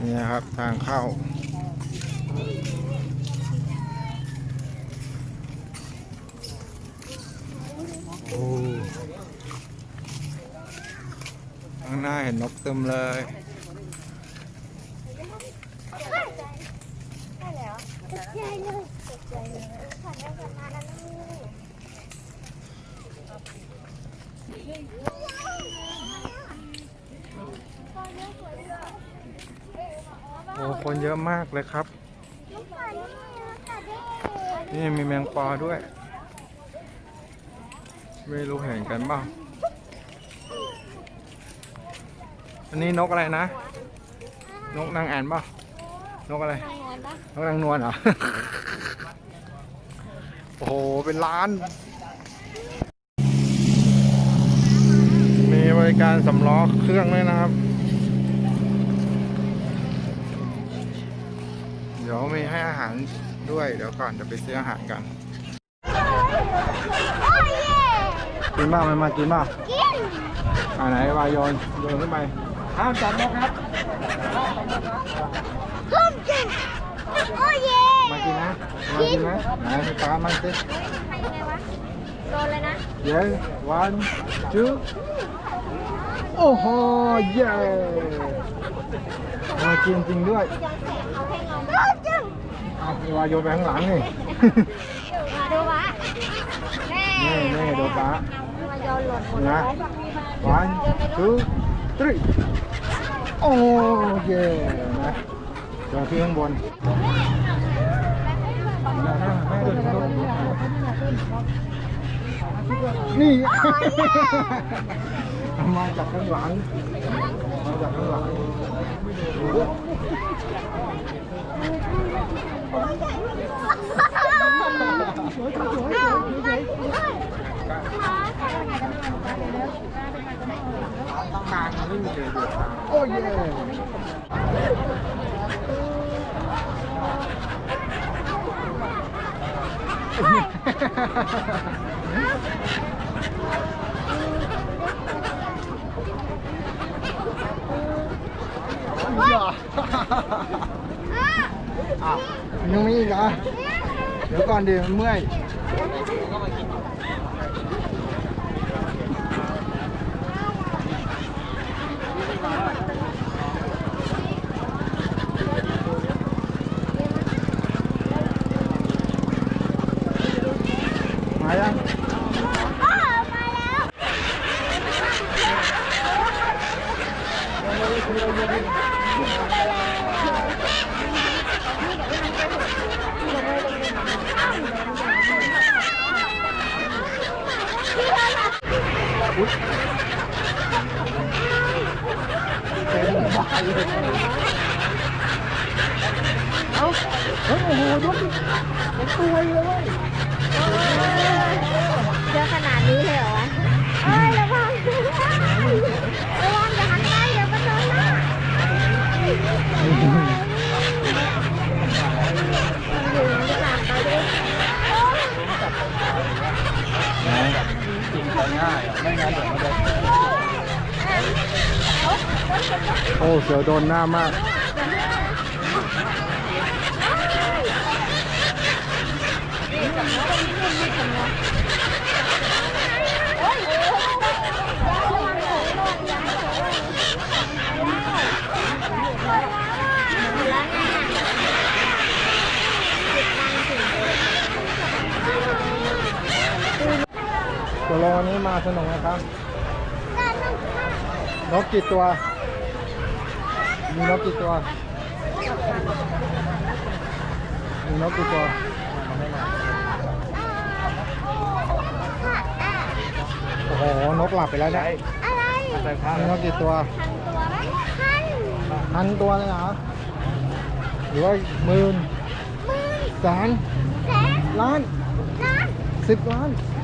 นี่นะครับทางเข้า โอ้ข้างหน้าเห็นนกเต็มเลยได้แล้วตกเลยตกใจเลยผ่านได้ผ่านมาแล้วนี่ โอ้คนเยอะมากเลยครับ นี่มีแมงปอด้วย ไม่รู้เห็นกันบ้างอันนี้นกอะไรนะ นกนางแอ่นป่ะนกอะไรนปะนกนางนวลเหรอ โอ้โห เป็นล้าน มีบริการสำล้อเครื่องด้วยนะครับ เดี๋ยวมีให้อาหารด้วย เดี๋ยวก่อนจะไปซื้ออาหารกันโอ้ยเย่กินบ้างไหมมากินบ้างกินอ่าไหนวายโยนโยนขึ้นไปห้ามจับนกครับห้ามกินโอ้ยเย่มากินนะมากินนะไหนไปตามมันสิทำยังไงวะโดนเลยนะเย้วันจูโอ้โหเย้มา กินจริงด้วยเขาให้เงาโอ้จังเอาไปวายโยนไปข้างหลังนี่ ดูวะแม่นี่นี่ดูปลานะว one two three โอ้เย้นะจอที่ข้างบนนี่ มาจากข้างหลัง มาจากข้างหลัง โอ้เย่อย่า อ้าวยังไม่อีกเหรอเดี๋ยวก่อนเดี๋ยวเมื่อยมายัง อ้าวมาแล้ว เต็มบ้าเลยเอ้าเฮ้ยโอ้โหดูดิเป็นตัวเลยเยเยอะขนาดนี้เลยเหรอวะเอ้ยระวังอย่าหันไปเดี๋ยวมันโดนหน้าอยู่หลังไปด้วย กินขอ ง่ายไม่งั้นเดี๋ยวมันจะโอ้เสือโดนหน้ามากตั โลนี้มาสนุกนะครับ นกกี่ตัว มีนกกี่ตัว มีนกกี่ตัวโอ้โห นกหลับไปแล้วเนี่ยอะไรมีนกกี่ตัวพันตัวไหมพันพันตัวเลยเหรอ หรือว่าหมื่นหมื่นแสนแสนล้านล้านสิบล้านล